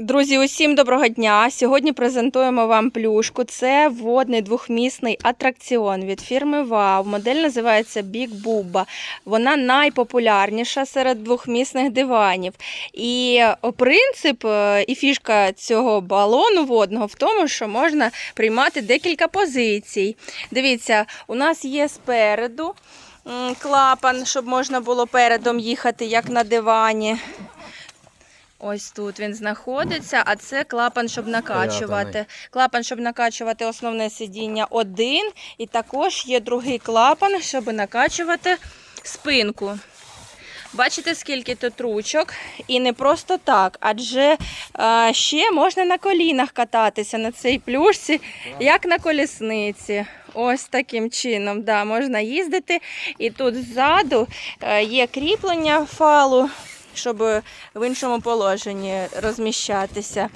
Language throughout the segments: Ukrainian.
Друзі, усім доброго дня! Сьогодні презентуємо вам плюшку. Це водний двохмісний атракціон від фірми ВАУ. Модель називається Big Bubba. Вона найпопулярніша серед двохмісних диванів. І принцип е, і фішка цього балону водного в тому, що можна приймати декілька позицій. Дивіться, у нас є спереду клапан, щоб можна було передом їхати, як на дивані. Ось тут він знаходиться, а це клапан, щоб накачувати. Клапан, щоб накачувати основне сидіння один. І також є другий клапан, щоб накачувати спинку. Бачите, скільки тут ручок? І не просто так, адже а, ще можна на колінах кататися на цій плюшці, як на колісниці. Ось таким чином да, можна їздити. І тут ззаду е, є кріплення фалу, щоб в іншому положенні розміщатися.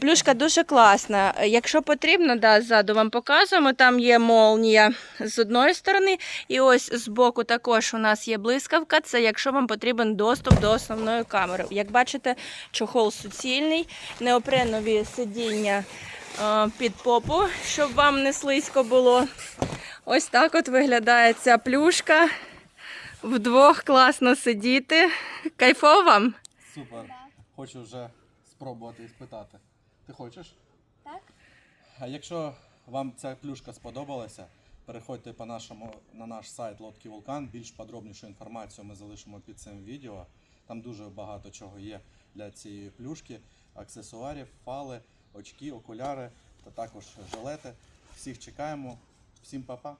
Плюшка дуже класна. Якщо потрібно, да, ззаду вам показуємо. Там є молнія з одної сторони, і ось збоку також у нас є блискавка. Це якщо вам потрібен доступ до основної камери. Як бачите, чохол суцільний, неопренові сидіння е, під попу, щоб вам не слизько було. Ось так от виглядає ця плюшка. Вдвох класно сидіти. Кайфово вам? Супер. Хочу вже спробувати і спитати. Ти хочеш? Так. А якщо вам ця плюшка сподобалася, переходьте по нашому, на наш сайт Лодки Вулкан. Більш подробнішу інформацію ми залишимо під цим відео. Там дуже багато чого є для цієї плюшки, аксесуарів, фали, очки, окуляри та також жилети. Всіх чекаємо. Всім па-па!